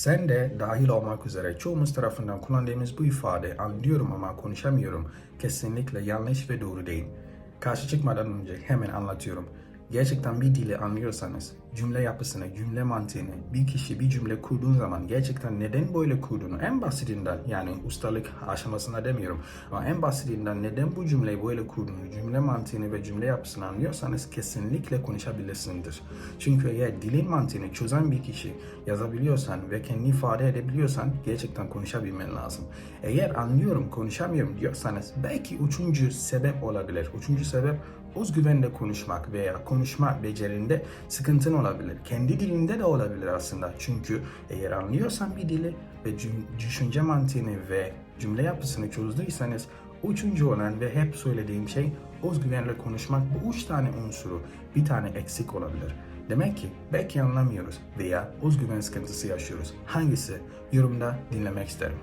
Sen de dahil olmak üzere çoğumuz tarafından kullandığımız bu ifade anlıyorum ama konuşamıyorum kesinlikle yanlış ve doğru değil. Karşı çıkmadan önce hemen anlatıyorum. Gerçekten bir dili anlıyorsanız cümle yapısını, cümle mantığını, bir kişi bir cümle kurduğun zaman gerçekten neden böyle kurduğunu en basitinden yani ustalık aşamasına demiyorum ama en basitinden neden bu cümleyi böyle kurduğunu, cümle mantığını ve cümle yapısını anlıyorsanız kesinlikle konuşabilirsinizdir. Çünkü eğer dilin mantığını çözen bir kişi yazabiliyorsan ve kendini ifade edebiliyorsan gerçekten konuşabilmen lazım. Eğer anlıyorum, konuşamıyorum diyorsanız belki üçüncü sebep olabilir. Üçüncü sebep özgüvenle konuşmak veya konuşma becerinde sıkıntın olabilir. Kendi dilinde de olabilir aslında. Çünkü eğer anlıyorsan bir dili ve düşünce mantığını ve cümle yapısını çözdüyseniz üçüncü olan ve hep söylediğim şey özgüvenle konuşmak. Bu üç tane unsuru bir tane eksik olabilir. Demek ki belki anlamıyoruz veya özgüven sıkıntısı yaşıyoruz. Hangisi? Yorumda dinlemek isterim.